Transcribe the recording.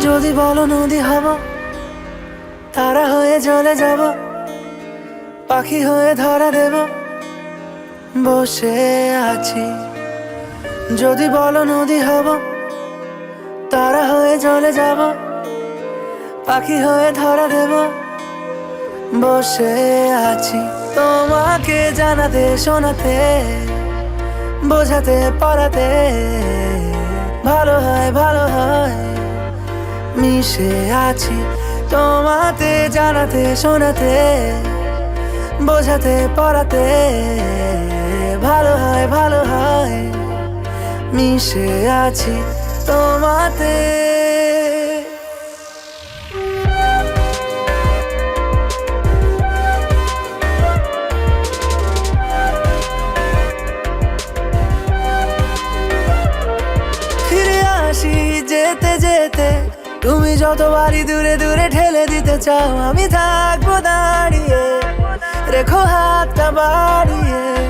যদি বলো নদী হব তারা হয়ে চলে যাব, পাখি হয়ে ধরা দেব, বসে আছি। যদি বলো নদী হব তারা হয়ে চলে যাব, পাখি হয়ে ধরা দেব, বসে আছি। তোমাকে জানাতে, শোনাতে, বোঝাতে, পড়াতে, ভালো হয় ভালো হয়। মিশে আছি তোমাতে, জানাতে, শোনাতে, বোঝাতে, পড়াতে। ভালো হয় ভালো হয়, মিশে আছি তোমাতে। যেতে যেতে তুমি যতবারই দূরে দূরে ঠেলে দিতে চাও আমি থাকব দাঁড়িয়ে। রেখো হাতটা বাড়িয়ে।